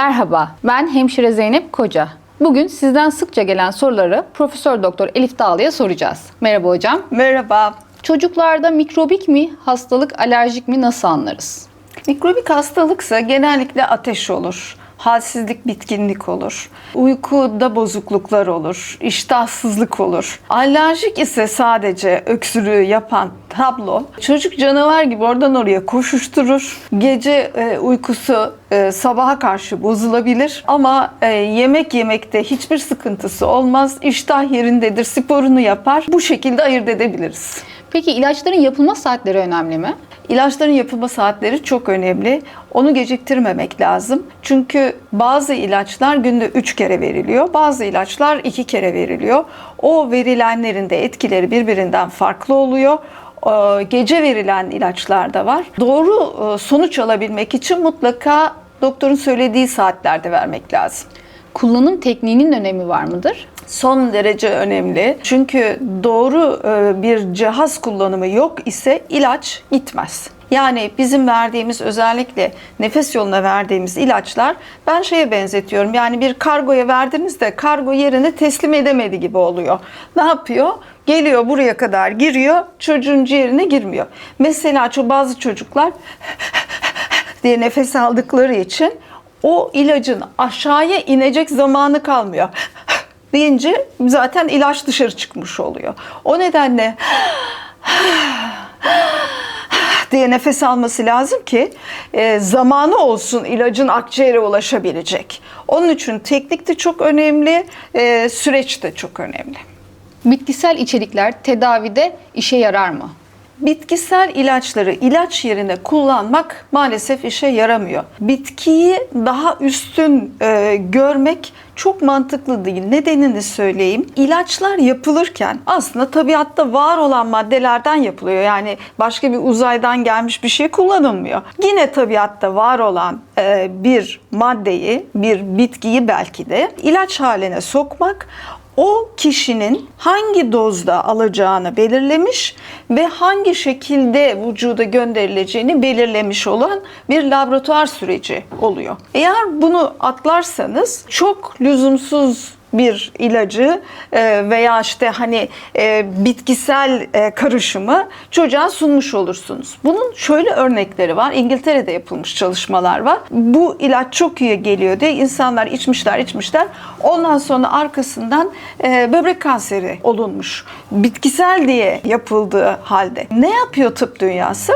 Merhaba, ben hemşire Zeynep Koca. Bugün sizden sıkça gelen soruları Profesör Doktor Elif Dağlı'ya soracağız. Merhaba hocam. Merhaba. Çocuklarda mikrobik mi, hastalık, alerjik mi nasıl anlarız? Mikrobik hastalıksa genellikle ateş olur. Halsizlik, bitkinlik olur. Uykuda bozukluklar olur. iştahsızlık olur. Alerjik ise sadece öksürüğü yapan tablo. Çocuk canavar gibi oradan oraya koşuşturur. Gece e, uykusu e, sabaha karşı bozulabilir. Ama e, yemek yemekte hiçbir sıkıntısı olmaz. İştah yerindedir. Sporunu yapar. Bu şekilde ayırt edebiliriz. Peki ilaçların yapılma saatleri önemli mi? İlaçların yapılma saatleri çok önemli. Onu geciktirmemek lazım. Çünkü bazı ilaçlar günde 3 kere veriliyor. Bazı ilaçlar 2 kere veriliyor. O verilenlerin de etkileri birbirinden farklı oluyor. Ee, Gece verilen ilaçlar da var. Doğru e, sonuç alabilmek için mutlaka doktorun söylediği saatlerde vermek lazım. Kullanım tekniğinin önemi var mıdır? Son derece önemli. Çünkü doğru e, bir cihaz kullanımı yok ise ilaç gitmez. Yani bizim verdiğimiz özellikle nefes yoluna verdiğimiz ilaçlar ben şeye benzetiyorum. Yani bir kargoya verdiğinizde kargo yerine teslim edemedi gibi oluyor. Ne yapıyor? Geliyor buraya kadar giriyor, çocuğun ciğerine girmiyor. Mesela bazı çocuklar diye nefes aldıkları için o ilacın aşağıya inecek zamanı kalmıyor deyince zaten ilaç dışarı çıkmış oluyor. O nedenle diye nefes alması lazım ki e, zamanı olsun ilacın akciğere ulaşabilecek. Onun için teknik de çok önemli, e, süreç de çok önemli. Bitkisel içerikler tedavide işe yarar mı? Bitkisel ilaçları ilaç yerine kullanmak maalesef işe yaramıyor. Bitkiyi daha üstün e, görmek çok mantıklı değil. Nedenini söyleyeyim. İlaçlar yapılırken aslında tabiatta var olan maddelerden yapılıyor. Yani başka bir uzaydan gelmiş bir şey kullanılmıyor. Yine tabiatta var olan e, bir maddeyi, bir bitkiyi belki de ilaç haline sokmak o kişinin hangi dozda alacağını belirlemiş ve hangi şekilde vücuda gönderileceğini belirlemiş olan bir laboratuvar süreci oluyor. Eğer bunu atlarsanız çok lüzumsuz bir ilacı e, veya işte hani e, bitkisel e, karışımı çocuğa sunmuş olursunuz. Bunun şöyle örnekleri var. İngiltere'de yapılmış çalışmalar var. Bu ilaç çok iyi geliyor diye insanlar içmişler içmişler. Ondan sonra arkasından böbrek kanseri olunmuş. Bitkisel diye yapıldığı halde. Ne yapıyor tıp dünyası?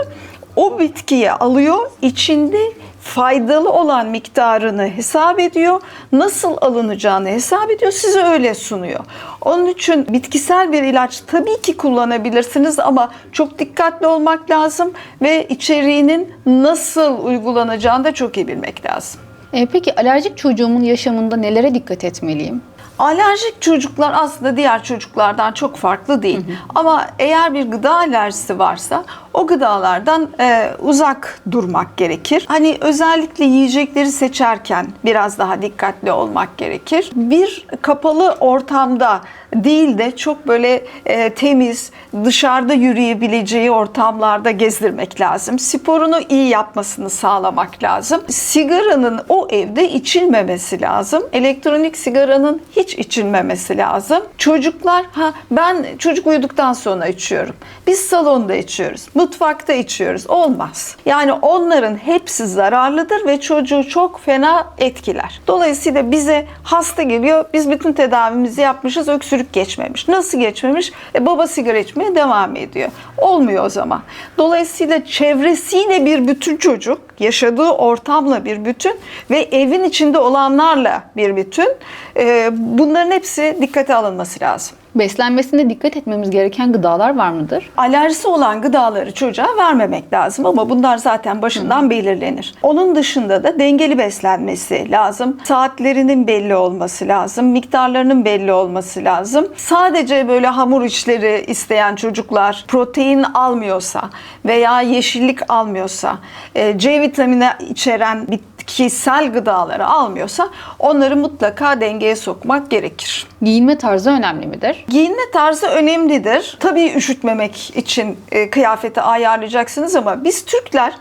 O bitkiyi alıyor, içinde faydalı olan miktarını hesap ediyor. Nasıl alınacağını hesap ediyor. Size öyle sunuyor. Onun için bitkisel bir ilaç tabii ki kullanabilirsiniz ama çok dikkatli olmak lazım ve içeriğinin nasıl uygulanacağını da çok iyi bilmek lazım. E, peki alerjik çocuğumun yaşamında nelere dikkat etmeliyim? Alerjik çocuklar aslında diğer çocuklardan çok farklı değil. Ama eğer bir gıda alerjisi varsa o gıdalardan e, uzak durmak gerekir. Hani özellikle yiyecekleri seçerken biraz daha dikkatli olmak gerekir. Bir kapalı ortamda değil de çok böyle e, temiz, dışarıda yürüyebileceği ortamlarda gezdirmek lazım. Sporunu iyi yapmasını sağlamak lazım. Sigaranın o evde içilmemesi lazım. Elektronik sigaranın hiç içilmemesi lazım. Çocuklar ha ben çocuk uyuduktan sonra içiyorum. Biz salonda içiyoruz. Mutfakta içiyoruz. Olmaz. Yani onların hepsi zararlıdır ve çocuğu çok fena etkiler. Dolayısıyla bize hasta geliyor. Biz bütün tedavimizi yapmışız. Öksürük geçmemiş. Nasıl geçmemiş? E, baba sigara içmeye devam ediyor. Olmuyor o zaman. Dolayısıyla çevresiyle bir bütün çocuk, yaşadığı ortamla bir bütün ve evin içinde olanlarla bir bütün. E, bunların hepsi dikkate alınması lazım. Beslenmesinde dikkat etmemiz gereken gıdalar var mıdır? Alerjisi olan gıdaları çocuğa vermemek lazım ama bunlar zaten başından belirlenir. Onun dışında da dengeli beslenmesi lazım. Saatlerinin belli olması lazım. Miktarlarının belli olması lazım. Sadece böyle hamur işleri isteyen çocuklar protein almıyorsa veya yeşillik almıyorsa, e, C vitamini içeren bitkisel gıdaları almıyorsa onları mutlaka dengeye sokmak gerekir. Giyinme tarzı önemli midir? Giyinme tarzı önemlidir. Tabii üşütmemek için e, kıyafeti ayarlayacaksınız ama biz Türkler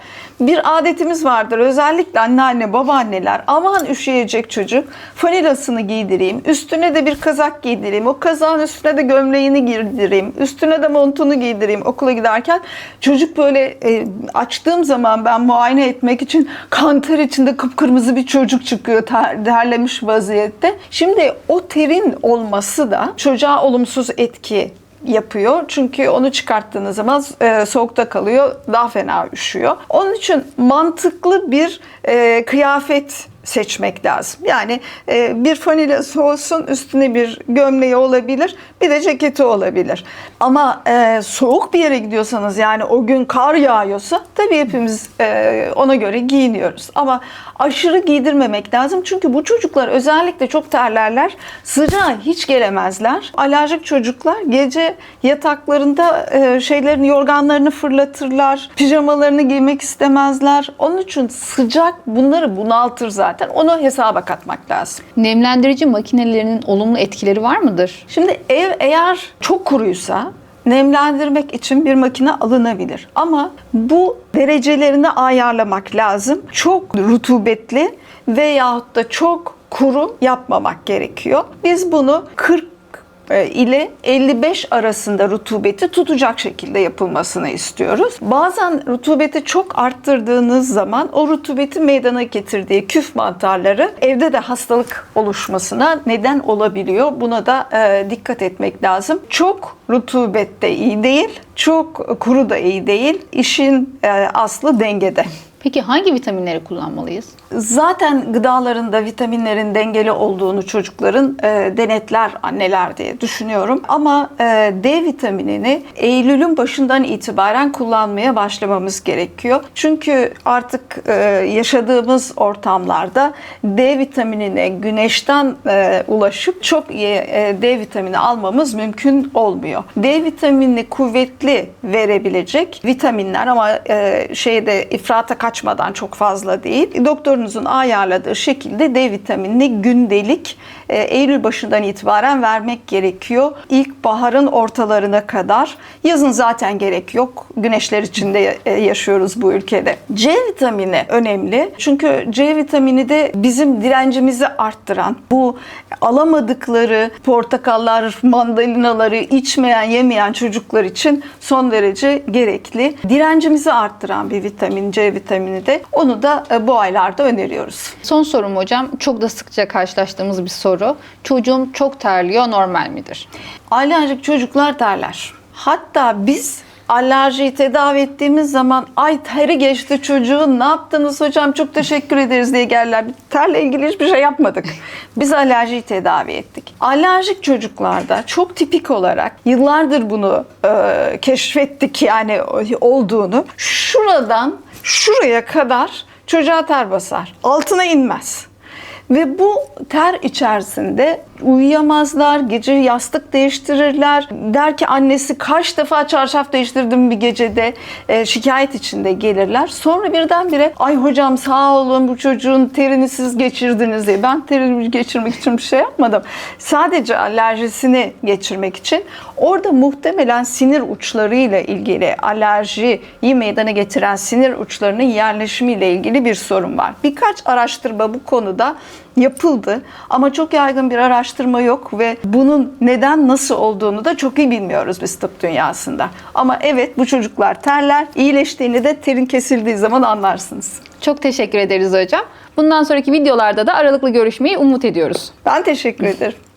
bir adetimiz vardır. Özellikle anneanne, babaanneler aman üşüyecek çocuk fanilasını giydireyim. Üstüne de bir kazak giydireyim. O kazağın üstüne de gömleğini giydireyim. Üstüne de montunu giydireyim okula giderken. Çocuk böyle e, açtığım zaman ben muayene etmek için kanter içinde kıpkırmızı bir çocuk çıkıyor ter, terlemiş vaziyette. Şimdi o terin olması da çocuğa olumsuz etki yapıyor. Çünkü onu çıkarttığınız zaman e, soğukta kalıyor, daha fena üşüyor. Onun için mantıklı bir e, kıyafet seçmek lazım. Yani e, bir fanilası olsun, üstüne bir gömleği olabilir, bir de ceketi olabilir. Ama e, soğuk bir yere gidiyorsanız yani o gün kar yağıyorsa tabii hepimiz e, ona göre giyiniyoruz. Ama aşırı giydirmemek lazım. Çünkü bu çocuklar özellikle çok terlerler. Sıcağa hiç gelemezler. Alerjik çocuklar gece yataklarında e, şeylerin yorganlarını fırlatırlar. Pijamalarını giymek istemezler. Onun için sıcak bunları bunaltır zaten. Onu hesaba katmak lazım. Nemlendirici makinelerinin olumlu etkileri var mıdır? Şimdi ev eğer çok kuruysa nemlendirmek için bir makine alınabilir. Ama bu derecelerini ayarlamak lazım. Çok rutubetli veyahut da çok kuru yapmamak gerekiyor. Biz bunu 40 e, ile 55 arasında rutubeti tutacak şekilde yapılmasını istiyoruz. Bazen rutubeti çok arttırdığınız zaman o rutubeti meydana getirdiği küf mantarları evde de hastalık oluşmasına neden olabiliyor. Buna da e, dikkat etmek lazım. Çok rutubet de iyi değil, çok kuru da iyi değil. İşin e, aslı dengede. Peki hangi vitaminleri kullanmalıyız? Zaten gıdalarında vitaminlerin dengeli olduğunu çocukların e, denetler anneler diye düşünüyorum. Ama e, D vitaminini Eylül'ün başından itibaren kullanmaya başlamamız gerekiyor. Çünkü artık e, yaşadığımız ortamlarda D vitaminine güneşten e, ulaşıp çok iyi e, D vitamini almamız mümkün olmuyor. D vitaminini kuvvetli verebilecek vitaminler ama e, şeyde ifrata kaçmadan çok fazla değil. Doktorunuzun ayarladığı şekilde D vitaminini gündelik e, Eylül başından itibaren vermek gerekiyor. İlkbaharın ortalarına kadar. Yazın zaten gerek yok. Güneşler içinde e, yaşıyoruz bu ülkede. C vitamini önemli. Çünkü C vitamini de bizim direncimizi arttıran, bu alamadıkları portakallar, mandalinaları içmeyen, yemeyen çocuklar için son derece gerekli. Direncimizi arttıran bir vitamin C vitamini de. Onu da e, bu aylarda öneriyoruz. Son sorum hocam. Çok da sıkça karşılaştığımız bir soru. Çocuğum çok terliyor normal midir? Alerjik çocuklar terler. Hatta biz alerjiyi tedavi ettiğimiz zaman ay teri geçti çocuğun ne yaptınız hocam çok teşekkür ederiz diye gelirler. Biz Terle ilgili hiçbir şey yapmadık. Biz alerjiyi tedavi ettik. Alerjik çocuklarda çok tipik olarak yıllardır bunu e, keşfettik yani olduğunu. Şuradan şuraya kadar çocuğa ter basar. Altına inmez. Ve bu ter içerisinde uyuyamazlar, gece yastık değiştirirler. Der ki annesi kaç defa çarşaf değiştirdim bir gecede e, şikayet içinde gelirler. Sonra birdenbire ay hocam sağ olun bu çocuğun terini siz geçirdiniz diye. Ben terini geçirmek için bir şey yapmadım. Sadece alerjisini geçirmek için. Orada muhtemelen sinir uçlarıyla ilgili alerjiyi meydana getiren sinir uçlarının yerleşimiyle ilgili bir sorun var. Birkaç araştırma bu konuda yapıldı ama çok yaygın bir araştırma yok ve bunun neden nasıl olduğunu da çok iyi bilmiyoruz biz tıp dünyasında. Ama evet bu çocuklar terler, iyileştiğini de terin kesildiği zaman anlarsınız. Çok teşekkür ederiz hocam. Bundan sonraki videolarda da aralıklı görüşmeyi umut ediyoruz. Ben teşekkür ederim.